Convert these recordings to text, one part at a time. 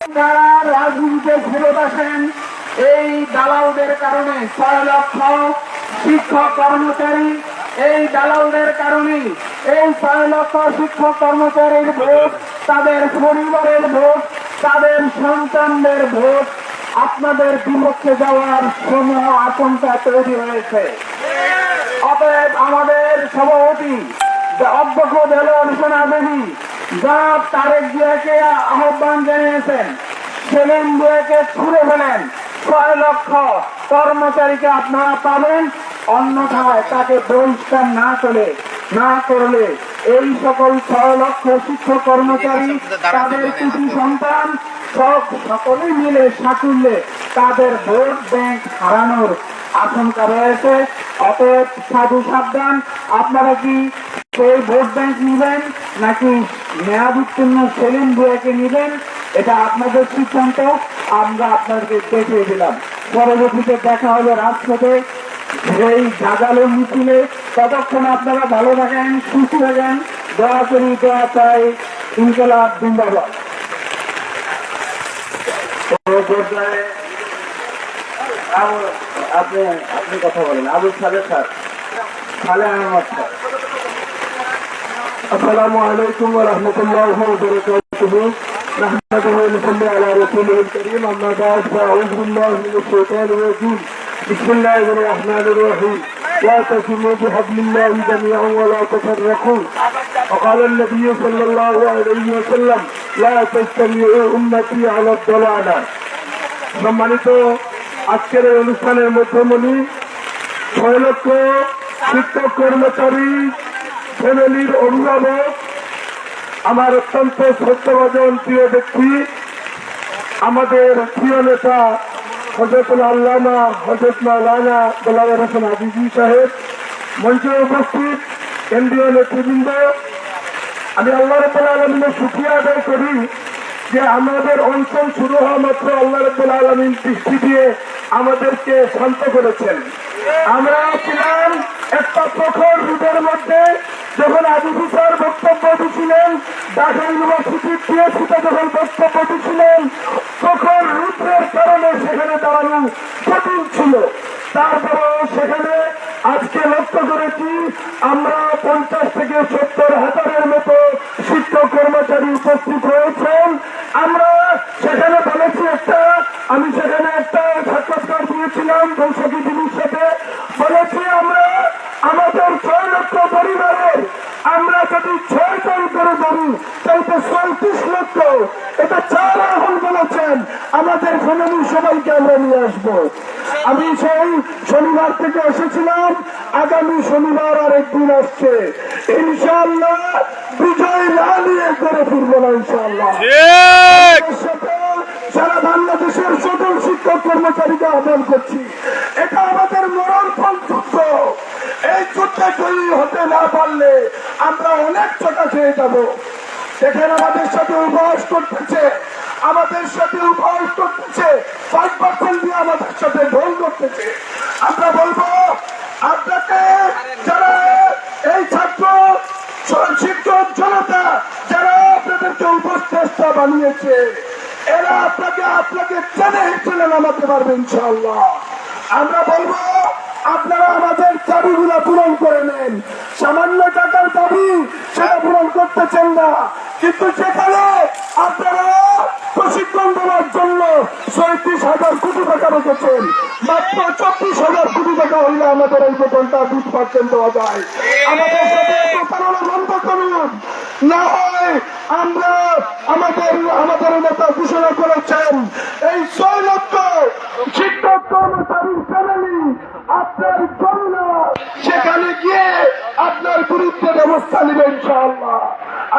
রাজনীতিতে ফেরত আসেন, এই দালালদের কারণে ছয় লক্ষ শিক্ষক কর্মচারী, এই দালালদের কারণে এই ছয় লক্ষ শিক্ষক কর্মচারীর ভোট, তাদের পরিবারের ভোট, তাদের সন্তানদের ভোট, আপনাদের বিপক্ষে যাওয়ার সমূহ আশঙ্কা তৈরি হয়েছে। অতএব আমাদের সভাপতি অধ্যক্ষ দেলোয়ার হোসেন আবেদি যা তারেক জিয়াকে আহ্বান জানিয়েছেন। সেলিম জিয়াকে ছুড়ে ফেলেন। ছয় লক্ষ কর্মচারীকে আপনারা পাবেন। অন্যথায় তাকে বহিষ্কার না না করলে এই সকল ছয় লক্ষ শিক্ষক কর্মচারী, তাদের সন্তান, সব সকলেই মিলে সাকুল্যে তাদের ভোট ব্যাংক হারানোর আশঙ্কা রয়েছে। অতএব সাধু সাবধান। আপনারা কি সেই ভোট ব্যাংক নিবেন নাকি মেয়াদ উত্তীর্ণ সেলিম বুয়াকে নিবেন এটা আপনাদের সিদ্ধান্ত, আমরা আপনাদেরকে দেখিয়ে দিলাম। পরবর্তীতে দেখা হবে রাজপথে। সেই জাগালো মিছিলে ততক্ষণ আপনারা ভালো থাকেন, সুস্থ থাকেন। দয়া করি, দয়া চাই। ইনকলাব জিন্দাবাদ। আপনি আপনি কথা বলেন। আবু সালে স্যার। সালে আহমদ স্যার। السلام عليكم ورحمة الله وبركاته نحمده ونصلي على رسوله الكريم أما بعد فأعوذ بالله من الشيطان الرجيم بسم الله الرحمن الرحيم واعتصموا بحبل الله جميعا ولا تفرقوا وقال النبي صلى الله عليه وسلم لا تجتمعوا أمتي على الضلالة সম্মানিত আজকের এই অনুষ্ঠানের মধ্যমণি ছয় লক্ষ শিক্ষক কর্মচারী ফ্যামিলির অভিভাবক, আমার অত্যন্ত শ্রদ্ধাভাজন প্রিয় ব্যক্তি, আমাদের প্রিয় নেতা হজরতুল আল্লামা, হজরত মাওলানা গোলাম হোসেন আজিজি সাহেব, মঞ্চে উপস্থিত কেন্দ্রীয় নেতৃবৃন্দ। আমি আল্লাহ রব্বুল আলমিনের সুখিয়া আদায় করি যে আমাদের অঞ্চল শুরু হওয়া মাত্র আল্লাহ রব্বুল আলমিন দৃষ্টি দিয়ে আমাদেরকে শান্ত করেছেন। আমরা ছিলাম একটা প্রখর রুটের মধ্যে, যখন আবু স্যার বক্তব্য দিয়েছিলেন ঢাকা ইউনিভার্সিটির পিএসিতে যখন বক্তব্য দিয়েছিলেন প্রখর রুদ্রের কারণে সেখানে দাঁড়ানো কঠিন ছিল। তারপরেও সেখানে আজকে লক্ষ্য করেছি, আমরা পঞ্চাশ থেকে সত্তর হাজারের মতো শিক্ষক কর্মচারী উপস্থিত হয়েছেন। আমরা সেখানে বলেছি একটা আমি সেখানে একটা সাক্ষাৎকার দিয়েছিলাম বৈশাখী দিদির সাথে। বলেছি আমরা আমাদের ছয় লক্ষ পরিবারের, আমরা যদি ছয় জন করে ধরি তাইতে চৌত্রিশ লক্ষ। এটা চার এখন বলেছেন। আমাদের ফ্যামিলি সবাইকে আমরা নিয়ে আসব। আমি সেই শনিবার থেকে এসেছিলাম। আগামী শনিবার আর একদিন আসছে। ইনশাল্লাহ বিজয় না নিয়ে করে ফিরবো না ইনশাল্লাহ সারা বাংলাদেশের সকল শিক্ষক কর্মচারীকে আহ্বান করছি। এটা আমাদের মরণ ফল যুদ্ধ। এই যুদ্ধে জয়ী হতে না পারলে আমরা অনেক চোটা খেয়ে যাব। সেখানে আমাদের সাথে উপহাস করতেছে আমাদের সাথে উপহাস করতেছে। ফাইভ পার্সেন্ট দিয়ে আমাদের সাথে ঢোল করতেছে। আমরা বলব, আপনাকে যারা এই ছাত্র, শিক্ষক জনতা, যারা আপনাদেরকে উপস্থেষ্টা বানিয়েছে, এরা আপনাকে আপনাকে চেনে হিসেবে নামাতে পারবে ইনশাল্লাহ আমরা বলব, আপনারা আমাদের দাবিগুলো পূরণ করে নেন। সামান্য টাকার দাবি সেটা পূরণ করতেছেন না। কিন্তু সেখানে আপনারা প্রশিক্ষণ দেওয়ার জন্য ছয়ত্রিশ হাজার কোটি টাকা রেখেছেন। মাত্র চব্বিশ হাজার কোটি টাকা হইলে আমাদের এই বেতনটা বিশ পার্সেন্ট দেওয়া যায়। আমাদের সাথে প্রতারণা বন্ধ করুন। না হয় আমরা আমাদের আমাদের নেতা ঘোষণা করেছেন, এই ছয় লক্ষ শিক্ষক কর্মচারী ফ্যামিলি আপনার করুণা সেখানে গিয়ে আপনার বিরুদ্ধে ব্যবস্থা নেবে ইনশাআল্লাহ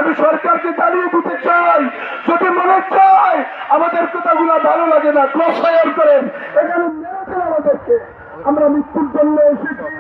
আমি সরকারকে জানিয়ে দিতে চাই, যদি মনে চায় আমাদের কথাগুলো ভালো লাগে না ক্রস ফায়ার করেন। এখানে মেরে আমাদেরকে। আমরা মৃত্যুর জন্য এসেছি।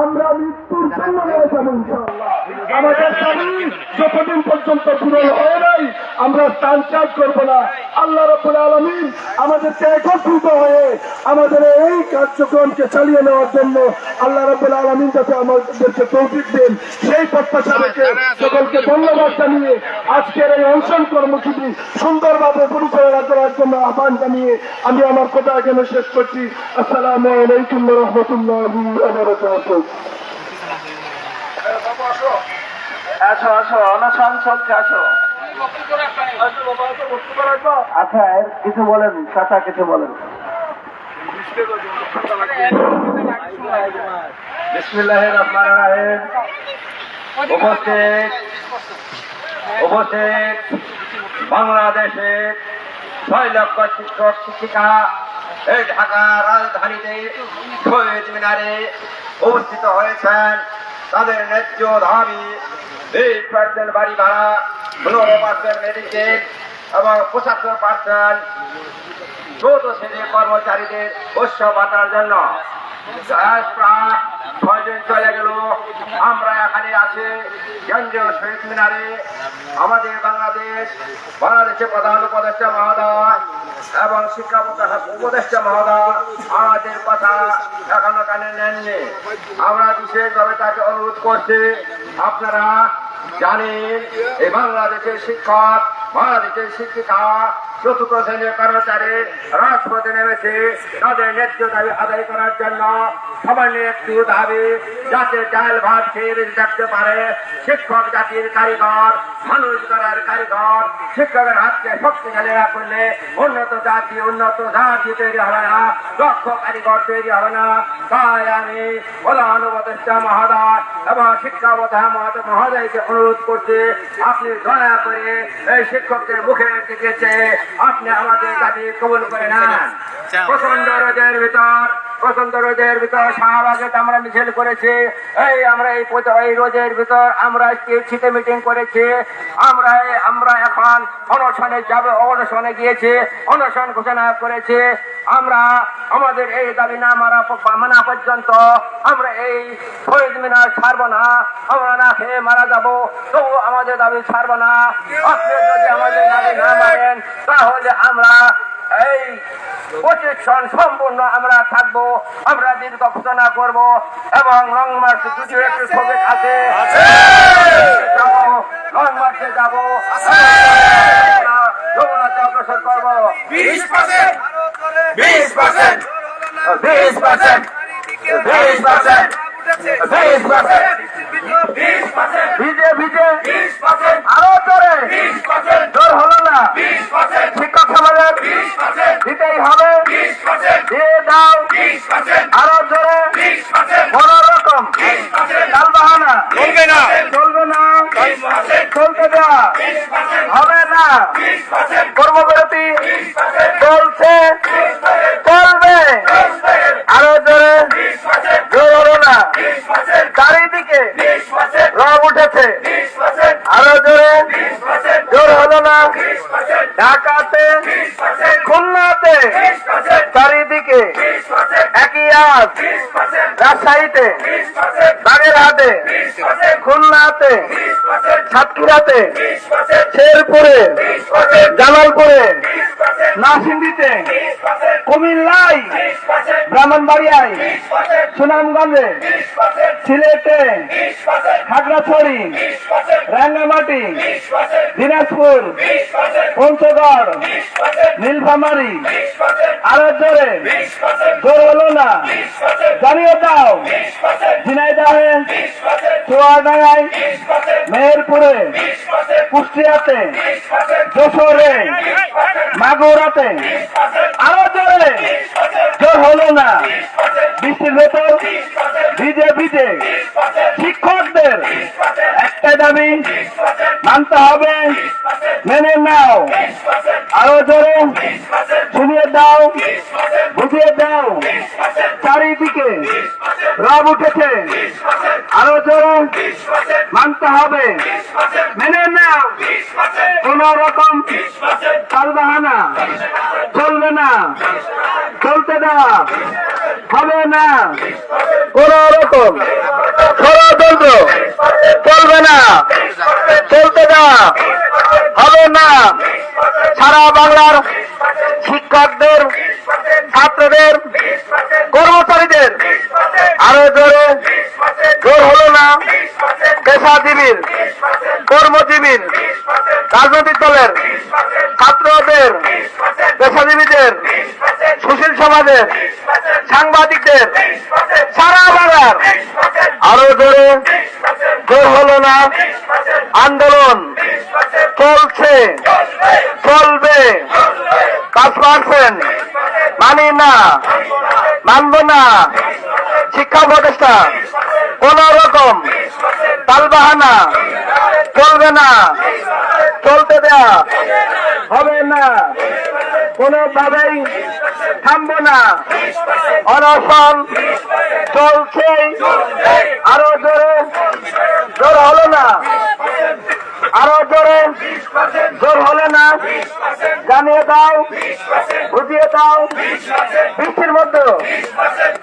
আমরা মৃত্যুর জন্য মেরে ইনশাল্লাহ আমাদের দাবি যতদিন পর্যন্ত পূরণ হয় নাই আমরা স্থান ত্যাগ করব না। আল্লাহ রব্বুল আলমিন আমাদেরকে একত্রিত হয়ে আমাদের এই কার্যক্রমকে চালিয়ে নেওয়ার জন্য আল্লাহ রব্বুল আলমিন যাতে আমাদেরকে তৌফিক দেন। সেই প্রত্যাশা রেখে সকলকে ধন্যবাদ জানিয়ে আজকের এই অনশন কর্মসূচি সুন্দরভাবে পরিচালনা করার জন্য আহ্বান জানিয়ে আমি আমার কথা এখানে শেষ করছি। আসসালামু আলাইকুম রহমতুল্লাহ আসো আসো, অনশন চলছে, আসো। আচ্ছা কিছু বলেন, চাচা কিছু বলেন। উপস্থিত উপস্থিত বাংলাদেশের ছয় লক্ষ শিক্ষক, শিক্ষিকা এই ঢাকা রাজধানীতে শহীদ মিনারে উপস্থিত হয়েছেন। তাদের ন্যায্য দাবি বিশ পার্সেন্ট বাড়ি ভাড়া পনেরো পার্সেন্ট মেডিকেল এবং পঁচাত্তর পার্সেন্ট চৌদ্দ শ্রেণির কর্মচারীদের উৎস বাটার জন্য প্রায় ছয় দিন চলে গেল আমরা এখানে আছি কেন্দ্রীয় শহীদ মিনারে আমাদের বাংলাদেশ বাংলাদেশের প্রধান উপদেষ্টা মহোদয় এবং শিক্ষা উপদেষ্টা মহোদয় আমাদের কথা এখনও কানে নেননি আমরা বিশেষভাবে তাকে অনুরোধ করছি আপনারা জানেন এই বাংলাদেশের শিক্ষক বাংলাদেশের শিক্ষিকা শ্রেণির কর্মচারী রাজপথে নেমেছে। তাদের ন্যায্য দাবি আদায় করার জন্য সামান্য একটু দাবি, যাতে ডাল ভাত খেয়ে থাকতে পারে। শিক্ষক জাতির কারিগর, মানুষ করার কারিগর, শিক্ষকের হাতকে শক্তিশালী না করলে উন্নত জাতি উন্নত জাতি তৈরি হবে না, দক্ষ কারিগর তৈরি হবে না। তাই আমি প্রধান উপদেষ্টা এবং শিক্ষা প্রধান মহোদয়কে অনুরোধ করছি, আপনি দয়া করে এই শিক্ষকদের মুখে দিকেছে আপনি আমাদের কাছে কবুল করে নেন। প্রচণ্ড রোদের ভিতর। প্রচণ্ড রোদের ভিতর শাহবাগে আমরা মিছিল করেছি। এই আমরা এই এই ভিতর আমরা শীতে মিটিং করেছি। আমরা আমরা এখন অনশনে যাবে, অনশনে গিয়েছি, অনশন ঘোষণা করেছি। আমরা আমাদের এই দাবি না মারা মানা পর্যন্ত আমরা এই শহীদ মিনার ছাড়বো না। আমরা না খেয়ে মারা যাব। তবু আমাদের দাবি ছাড়বো না। আপনি যদি আমাদের দাবি না মানেন, তাহলে আমরা এই প্রশিক্ষণ সম্পূর্ণ আমরা থাকব আমরা দীর্ঘ ঘোষণা করব এবং লং মার্চ দুটি একটি ছবি আছে। যাব লং মার্চে যাব। যমুনাতে অগ্রসর করব। বিশ পার্সেন্ট বিশ পার্সেন্ট বিশ পার্সেন্ট বিশ পার্সেন্ট বিশ পার্সেন্ট বিশ পার্সেন্ট কর্মবিরতি চলছে। চলবে। আরও জোরে। না চারিদিকে রব উঠেছে। আরও জোরে। জোর হলো না ঢাকাতে, খুলনাতে চারিদিকে একই আজ রাজশাহীতে বাগেরহাটে খুলনাতে সাতক্ষীরাতে শেরপুরে জালালপুরে নাসিন্দিতে পার্সেন্ট ব্রাহ্মণবাড়িয়ায়, সুনামগঞ্জে, সিলেটে, খাগড়াছড়ি, রাঙ্গামাটি, দিনাজপুর, পঞ্চগড়, নীলফামারি আরও জোরে জোর হলো না জানিয়ে দাও ঝিনাইদাহে, চুয়াডাঙ্গায়, মেহেরপুরে, কুষ্টিয়াতে, যশোরে বিশ পার্সেন্ট আরও জোরে। জোর হলো না। বৃষ্টির ভেতর ভিজে ভিজে। শিক্ষকদের একটা দাবি মানতে হবে। মেনে নাও। আরও জোরে। ঘুমিয়ে দাও। বুঝিয়ে দাও। চারিদিকে রব উঠেছে। আরও পার্সেন্ট মানতে হবে। মেনে নাও। কোন রকম তালবাহানা চলবে না। চলতে দেওয়া হবে না। কোন রকম ষড়যন্ত্র চলবে না। চলতে দেওয়া হবে না। সারা বাংলার শিক্ষকদের, ছাত্রদের, কর্মচারীদের আরও জোরে জোর হলো না। পেশাজীবীর, কর্মজীবীর, রাজনৈতিক দলের, ছাত্রদের পেশা পেশাজীবীদের সুশীল সমাজের সাংবাদিকদের সারা বাংলার আরও জোরে জোর হলো না। আন্দোলন চলছে, চলবে। পাঁচ পার্সেন্ট মানি না, মানব না। শিক্ষা উপদেষ্টা কোন রকম তালবাহানা চলবে না চলতে দেয়া হবে না কোনোভাবেই থামবো না। অনশন চলছে। আরও জোরে, জোর হলো না। আরও জোরে, জোর হলো না। জানিয়ে দাও, বুঝিয়ে দাও। বৃষ্টির মধ্যে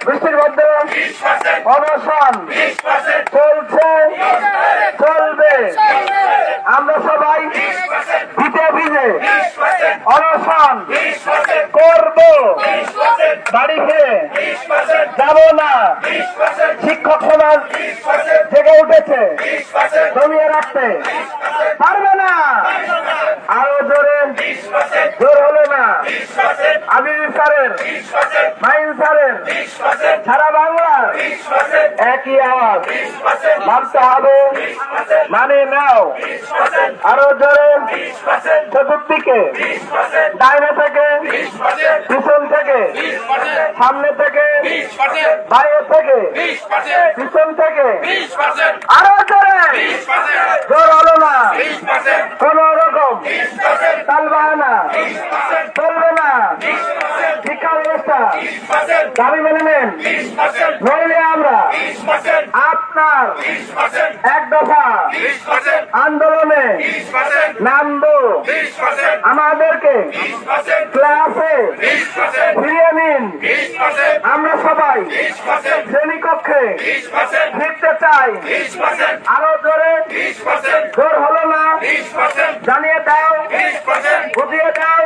বৃষ্টির মধ্যে অনশন চলছে, চলবে। আমরা সবাই ভিজে অনশন। করব। বাড়িতে যাব না। শিক্ষক সমাজ থেকে উঠেছে। জমিয়ে রাখতে। পারবে না। আরও জোরে। জোর হলো আবির স্যারের মাইন স্যারের সারা বাংলার একই আওয়াজ। ভাবতে হবে মানে নাও। আরও জোরে চতুর্দিকে ডাইনে থেকে সামনে থেকে বাইরে থেকে পিছন থেকে আরও জোরে জোর হলো না কোন রকম তালবাহানা চলবে না শিক্ষা ব্যবস্থা দাবি মেনে নেন নইলে আমরা আপনার এক দফা আন্দোলনে নামবো আমাদেরকে ক্লাসে ফিরিয়ে নিন আমরা সবাই শ্রেণীকক্ষে ফিরতে চাই। আরও জোরে জোর হলো না। জানিয়ে দাও। বুঝিয়ে দাও।